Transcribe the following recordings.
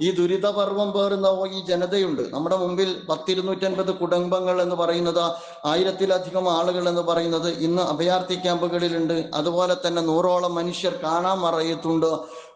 ഈ ദുരിതപർവം പേറുന്ന ഈ ജനതയുണ്ട്. നമ്മുടെ മുമ്പിൽ പത്തിരുന്നൂറ്റൻപത് കുടുംബങ്ങൾ എന്ന് പറയുന്നത് ആയിരത്തിലധികം ആളുകൾ എന്ന് പറയുന്നത് ഇന്ന് അഭയാർത്ഥി ക്യാമ്പുകളിലുണ്ട്. അതുപോലെ തന്നെ നൂറോളം മനുഷ്യർ കാണാൻ മറയത്തുണ്ട്.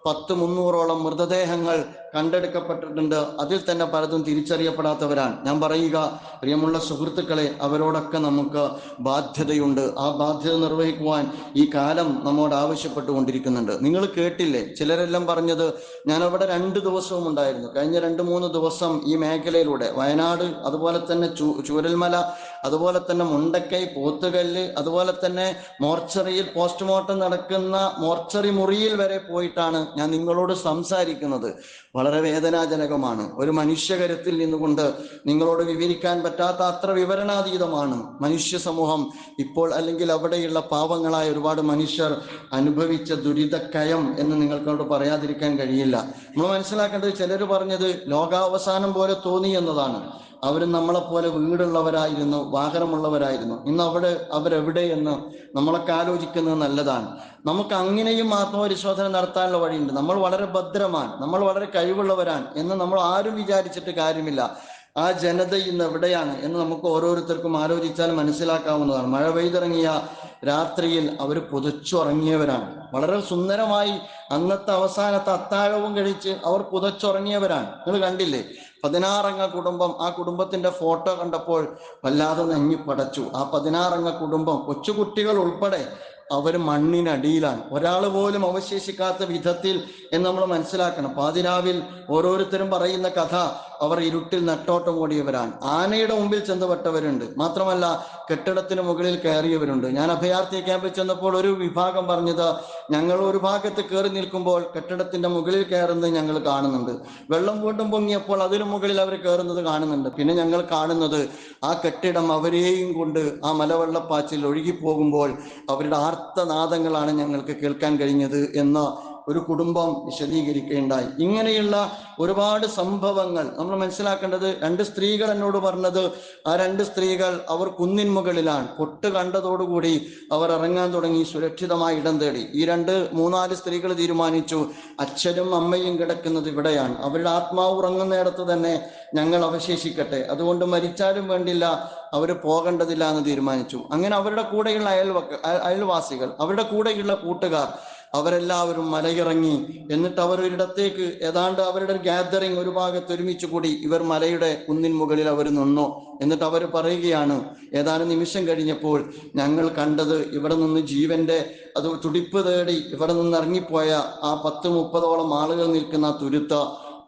പത്ത് മുന്നൂറോളം മൃതദേഹങ്ങൾ കണ്ടെടുക്കപ്പെട്ടിട്ടുണ്ട്. അതിൽ തന്നെ പലതും തിരിച്ചറിയപ്പെടാത്തവരാണ്. ഞാൻ പറയുക പ്രിയമുള്ള സുഹൃത്തുക്കളെ അവരോടൊക്കെ നമുക്ക് ബാധ്യതയുണ്ട്. ആ ബാധ്യത നിർവഹിക്കുവാൻ ഈ കാലം നമ്മോട് ആവശ്യപ്പെട്ടുകൊണ്ടിരിക്കുന്നുണ്ട്. നിങ്ങൾ കേട്ടില്ലേ? ചിലരെല്ലാം പറഞ്ഞത് ഞാൻ അവിടെ രണ്ട് ദിവസവും ഉണ്ടായിരുന്നു. കഴിഞ്ഞ രണ്ട് മൂന്ന് ദിവസം ഈ മേഖലയിലൂടെ വയനാട് അതുപോലെ തന്നെ ചൂരൽമല അതുപോലെ തന്നെ മുണ്ടക്കൈ പോത്തുകല്ല് അതുപോലെ തന്നെ മോർച്ചറിയിൽ പോസ്റ്റ്മോർട്ടം നടക്കുന്ന മോർച്ചറി മുറിയിൽ വരെ പോയിട്ടാണ് ഞാൻ നിങ്ങളോട് സംസാരിക്കുന്നത്. വളരെ വേദനാജനകമാണ്. ഒരു മനുഷ്യകരത്തിൽ നിന്നുകൊണ്ട് നിങ്ങളോട് വിവരിക്കാൻ പറ്റാത്ത അത്ര വിവരണാതീതമാണ് മനുഷ്യ സമൂഹം ഇപ്പോൾ അല്ലെങ്കിൽ അവിടെയുള്ള പാവങ്ങളായ ഒരുപാട് മനുഷ്യർ അനുഭവിച്ച ദുരിതക്കയം എന്ന് നിങ്ങൾക്കോട് പറയാതിരിക്കാൻ കഴിയില്ല. നമ്മൾ മനസ്സിലാക്കേണ്ടത് ചിലർ പറഞ്ഞത് ലോകാവസാനം പോലെ തോന്നി എന്നതാണ്. അവർ നമ്മളെപ്പോലെ വീടുള്ളവരായിരുന്നു വാഹനമുള്ളവരായിരുന്നു. ഇന്ന് അവിടെ എവിടെ എന്ന് നമ്മളൊക്കെ ആലോചിക്കുന്നത് നല്ലതാണ്. നമുക്ക് അങ്ങനെയും ആത്മപരിശോധന നടത്താനുള്ള വഴിയുണ്ട്. നമ്മൾ വളരെ ഭദ്രമാണ്. നമ്മൾ വളരെ കഴിവുള്ളവരാണ് എന്ന് നമ്മൾ ആരും വിചാരിച്ചിട്ട് കാര്യമില്ല. ആ ജനത ഇന്ന് എവിടെയാണ് എന്ന് നമുക്ക് ഓരോരുത്തർക്കും ആലോചിച്ചാൽ മനസ്സിലാക്കാവുന്നതാണ്. മഴ പെയ്തിറങ്ങിയ രാത്രിയിൽ അവർ പുതച്ചുറങ്ങിയവരാണ്. വളരെ സുന്ദരമായി അന്നത്തെ അവസാനത്തെ അത്താഴവും കഴിച്ച് അവർ പുതച്ചുറങ്ങിയവരാണ്. നിങ്ങൾ കണ്ടില്ലേ? പതിനാറംഗ കുടുംബം ആ കുടുംബത്തിന്റെ ഫോട്ടോ കണ്ടപ്പോൾ വല്ലാതെ നഞ്ഞു പടച്ചു ആ പതിനാറംഗ കുടുംബം കൊച്ചുകുട്ടികൾ ഉൾപ്പെടെ അവർ മണ്ണിനടിയിലാണ്. ഒരാൾ പോലും അവശേഷിക്കാത്ത വിധത്തിൽ എന്ന് നമ്മൾ മനസ്സിലാക്കണം. പാതിരാവിൽ ഓരോരുത്തരും പറയുന്ന കഥ അവർ ഇരുട്ടിൽ നട്ടോട്ടം ഓടിയവരാണ്. ആനയുടെ മുമ്പിൽ ചെന്നപ്പെട്ടവരുണ്ട് മാത്രമല്ല കെട്ടിടത്തിന് മുകളിൽ കയറിയവരുണ്ട്. ഞാൻ അഭയാർത്ഥി ക്യാമ്പിൽ ചെന്നപ്പോൾ ഒരു വിഭാഗം പറഞ്ഞത് ഞങ്ങൾ ഒരു ഭാഗത്ത് കയറി നിൽക്കുമ്പോൾ കെട്ടിടത്തിന്റെ മുകളിൽ കയറുന്നത് ഞങ്ങൾ കാണുന്നുണ്ട്. വെള്ളം വീണ്ടും പൊങ്ങിയപ്പോൾ അതിനു മുകളിൽ അവർ കയറുന്നത് കാണുന്നുണ്ട്. പിന്നെ ഞങ്ങൾ കാണുന്നത് ആ കെട്ടിടം അവരെയും കൊണ്ട് ആ മലവെള്ളപ്പാച്ചിൽ ഒഴുകിപ്പോകുമ്പോൾ അവരുടെ ആർത്തനാദങ്ങളാണ് ഞങ്ങൾക്ക് കേൾക്കാൻ കഴിഞ്ഞത് എന്ന് ഒരു കുടുംബം വിശദീകരിക്കുകയുണ്ടായി ഇങ്ങനെയുള്ള ഒരുപാട് സംഭവങ്ങൾ നമ്മൾ മനസ്സിലാക്കേണ്ടത് രണ്ട് സ്ത്രീകൾ എന്നോട് പറഞ്ഞത് ആ രണ്ട് സ്ത്രീകൾ അവർ കുന്നിൻ മുകളിലാണ്. പൊട്ട് കണ്ടതോടുകൂടി അവർ ഇറങ്ങാൻ തുടങ്ങി സുരക്ഷിതമായി ഇടം തേടി. ഈ രണ്ട് മൂന്നാൽ സ്ത്രീകൾ തീരുമാനിച്ചു അച്ഛനും അമ്മയും കിടക്കുന്നത് ഇവിടെയാണ്. അവരുടെ ആത്മാവ് ഉറങ്ങുന്നിടത്ത് തന്നെ ഞങ്ങൾ അവശേഷിക്കട്ടെ. അതുകൊണ്ട് മരിച്ചാലും വേണ്ടില്ല അവർ പോകേണ്ടതില്ല എന്ന് തീരുമാനിച്ചു. അങ്ങനെ അവരുടെ കൂടെയുള്ള അയൽവക്ക അയൽവാസികൾ അവരുടെ കൂടെയുള്ള കൂട്ടുകാർ അവരെല്ലാവരും മലയിറങ്ങി. എന്നിട്ട് അവർ ഒരിടത്തേക്ക് ഏതാണ്ട് അവരുടെ ഗാദറിങ് ഒരു ഭാഗത്ത് ഒരുമിച്ച് കൂടി ഇവർ മലയുടെ കുന്നിൻ മുകളിൽ അവർ നിന്നു. എന്നിട്ട് അവർ പറയുകയാണ് ഏതാനും നിമിഷം കഴിഞ്ഞപ്പോൾ ഞങ്ങൾ കണ്ടത് ഇവിടെ നിന്ന് ജീവന്റെ അത് തുടിപ്പ് തേടി ഇവിടെ നിന്ന് ഇറങ്ങിപ്പോയ ആ പത്ത് മുപ്പതോളം ആളുകൾ നിൽക്കുന്ന തുരുത്ത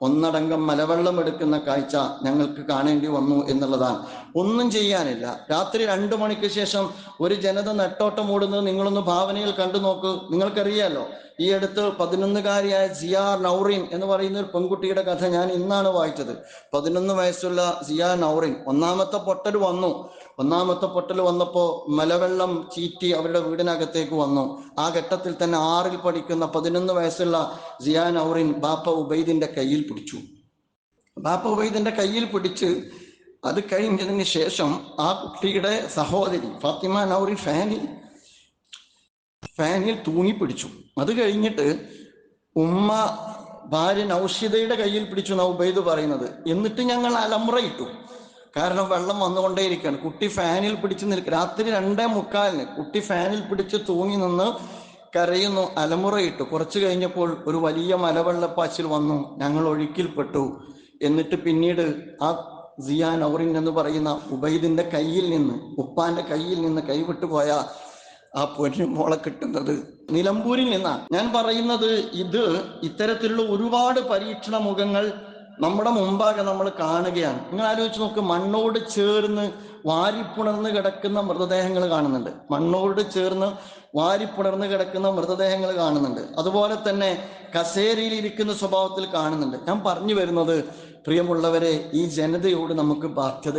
ഒന്നടങ്കം മലവെള്ളം എടുക്കുന്ന കാഴ്ച ഞങ്ങൾക്ക് കാണേണ്ടി വന്നു എന്നുള്ളതാണ്. ഒന്നും ചെയ്യാനില്ല. രാത്രി രണ്ടു മണിക്ക് ശേഷം ഒരു ജനത നെട്ടോട്ടം ഓടുന്നത് നിങ്ങളൊന്ന് ഭാവനയിൽ കണ്ടു നോക്ക്. നിങ്ങൾക്കറിയാലോ ഈ അടുത്ത് പതിനൊന്നുകാരിയായ സിയാർ നൗറിൻ എന്ന് പറയുന്ന ഒരു പെൺകുട്ടിയുടെ കഥ ഞാൻ ഇന്നാണ് വായിച്ചത്. പതിനൊന്ന് വയസ്സുള്ള സിയാർ നൗറിൻ ഒന്നാമത്തെ പൊട്ടൽ വന്നു. ഒന്നാമത്തെ പൊട്ടൽ വന്നപ്പോൾ മലവെള്ളം ചീറ്റി അവരുടെ വീടിനകത്തേക്ക് വന്നു. ആ ഘട്ടത്തിൽ തന്നെ ആറിൽ പഠിക്കുന്ന പതിനൊന്ന് വയസ്സുള്ള സിയാ നൗറിൻ ബാപ്പ ഉബൈദിന്റെ കയ്യിൽ പിടിച്ചു. ബാപ്പ ഉബൈദിന്റെ കയ്യിൽ പിടിച്ച് അത് കഴിഞ്ഞതിന് ശേഷം ആ കുട്ടിയുടെ സഹോദരി ഫാത്തിമ നൗറിൻ ഫാനിൽ ഫാനിൽ തൂങ്ങിപ്പിടിച്ചു. അത് കഴിഞ്ഞിട്ട് ഉമ്മ ഭാര്യ നൗഷിതയുടെ കയ്യിൽ പിടിച്ചു നൗബൈദ് പറയുന്നത്. എന്നിട്ട് ഞങ്ങൾ അലമുറയിട്ടു. കാരണം വെള്ളം വന്നുകൊണ്ടേയിരിക്കുകയാണ് കുട്ടി ഫാനിൽ പിടിച്ച് നിൽക്കുക രാത്രി രണ്ടേ മുക്കാലിന് കുട്ടി ഫാനിൽ പിടിച്ച് തൂങ്ങി നിന്ന് കരയുന്നു അലമുറയിട്ടു. കുറച്ചു കഴിഞ്ഞപ്പോൾ ഒരു വലിയ മലവെള്ളപ്പാച്ചിൽ വന്നു. ഞങ്ങൾ ഒഴുക്കിൽപ്പെട്ടു. എന്നിട്ട് പിന്നീട് ആ സിയാൻ ഔറിൻ എന്ന് പറയുന്ന ഉബൈദിന്റെ കയ്യിൽ നിന്ന് ഉപ്പാന്റെ കയ്യിൽ നിന്ന് കൈവിട്ടു പോയ ആ പൊന്നു മോളെ കിട്ടുന്നത്. നിലമ്പൂരിൽ നിന്നാണ് ഞാൻ പറയുന്നത് ഇത് ഇത്തരത്തിലുള്ള ഒരുപാട് പരീക്ഷണ മുഖങ്ങൾ നമ്മുടെ മുമ്പാകെ നമ്മൾ കാണുകയാണ്. നിങ്ങൾ ആലോചിച്ച് നോക്ക് മണ്ണോട് ചേർന്ന് വാരിപ്പുണർന്ന് കിടക്കുന്ന മൃതദേഹങ്ങൾ കാണുന്നുണ്ട്. മണ്ണോട് ചേർന്ന് വാരിപ്പുണർന്ന് കിടക്കുന്ന മൃതദേഹങ്ങൾ കാണുന്നുണ്ട്. അതുപോലെ തന്നെ കസേരയിൽ ഇരിക്കുന്ന സ്വഭാവത്തിൽ കാണുന്നുണ്ട്. ഞാൻ പറഞ്ഞു വരുന്നത് പ്രിയമുള്ളവരെ ഈ ജനതയോട് നമുക്ക് ബാധ്യത